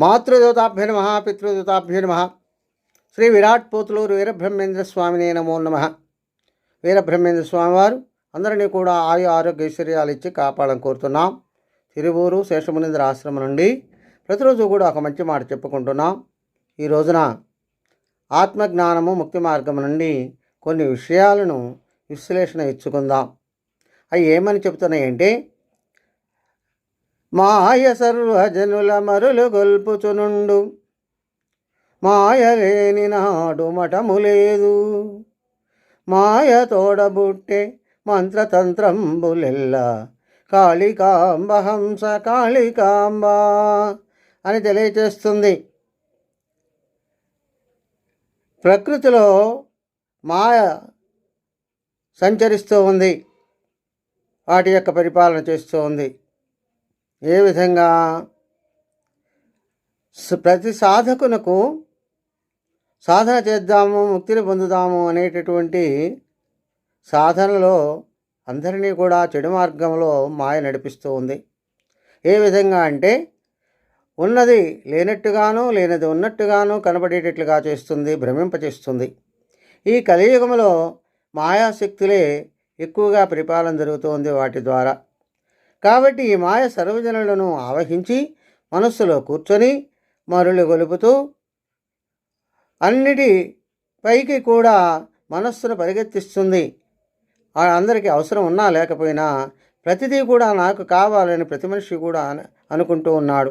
మాతృదూతాభ్య నమ పితృదూతాభ్య నమ. శ్రీ విరాట్ పోతులూరు వీరబ్రహ్మేంద్ర స్వామినే నమో నమ. వీరబ్రహ్మేంద్ర స్వామి వారు అందరినీ కూడా ఆయు ఆరోగ్య ఐశ్వర్యాలు ఇచ్చి కాపాడని కోరుతున్నాం. తిరువూరు శేషమునింద్ర ఆశ్రమం నుండి ప్రతిరోజు కూడా ఒక మంచి మాట చెప్పుకుంటున్నాం. ఈ రోజున ఆత్మజ్ఞానము ముక్తి మార్గం నుండి కొన్ని విషయాలను విశ్లేషణ ఇచ్చుకుందాం. అవి ఏమని చెబుతున్నాయంటే మాయ సర్వజనుల మరులు గొల్పుచునుండు. మాయ లేని నాడు మఠము లేదు మాయ తోడబుట్టే మంత్రతంత్రంబులెల్ల. కాళికాంబ హంస కాళికాంబ అని తెలియచేస్తుంది. ప్రకృతిలో మాయ సంచరిస్తూ ఉంది. వాటి యొక్క పరిపాలన చేస్తూ ఉంది. ఏ విధంగా? ప్రతి సాధకునకు సాధన చేద్దాము ముక్తిని పొందుదాము అనేటటువంటి సాధనలో అందరినీ కూడా చెడు మార్గంలో మాయ నడిపిస్తూ ఉంది. ఏ విధంగా అంటే ఉన్నది లేనట్టుగాను లేనది ఉన్నట్టుగాను కనబడేటట్లుగా చేస్తుంది భ్రమింపచేస్తుంది. ఈ కలియుగంలో మాయాశక్తులే ఎక్కువగా పరిపాలన జరుగుతోంది వాటి ద్వారా. కాబట్టి ఈ మాయ సర్వజనులను ఆవహించి మనస్సులో కూర్చొని మరులు గొలుపుతూ అన్నిటి పైకి కూడా మనస్సును పరిగెత్తిస్తుంది. అందరికీ అవసరం ఉన్నా లేకపోయినా ప్రతిదీ కూడా నాకు కావాలని ప్రతి మనిషి కూడా అనుకుంటూ ఉన్నాడు.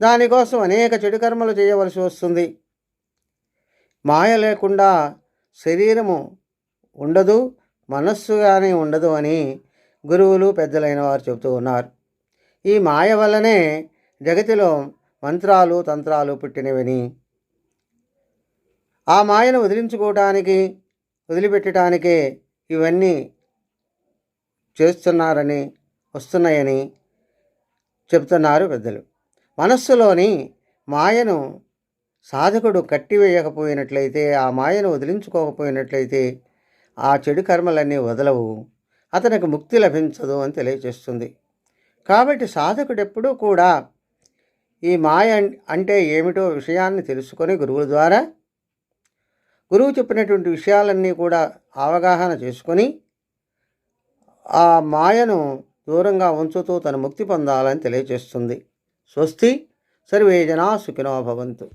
దానికోసం అనేక చెడు కర్మలు చేయవలసి వస్తుంది. మాయ లేకుండా శరీరము ఉండదు మనస్సు కానీ ఉండదు అని గురువులు పెద్దలైన వారు చెబుతూ ఉన్నారు. ఈ మాయ వల్లనే జగతిలో మంత్రాలు తంత్రాలు పుట్టినవని. ఆ మాయను వదిలించుకోవటానికి వదిలిపెట్టడానికే ఇవన్నీ చేస్తున్నారని వస్తున్నాయని చెబుతున్నారు పెద్దలు. మనస్సులోని మాయను సాధకుడు కట్టివేయకపోయినట్లయితే ఆ మాయను వదిలించుకోకపోయినట్లయితే ఆ చెడు కర్మలన్నీ వదలవు. అతనికి ముక్తి లభించదు అని తెలియచేస్తుంది కాబట్టి సాధకుడు ఎప్పుడూ కూడా ఈ మాయ అంటే ఏమిటో విషయాన్ని తెలుసుకొని గురువుల ద్వారా గురువు చెప్పినటువంటి విషయాలన్నీ కూడా అవగాహన చేసుకొని ఆ మాయను దూరంగా ఉంచుతూ తన ముక్తి పొందాలని తెలియచేస్తుంది స్వస్తి సర్వే జనా సుఖినో భవంతు.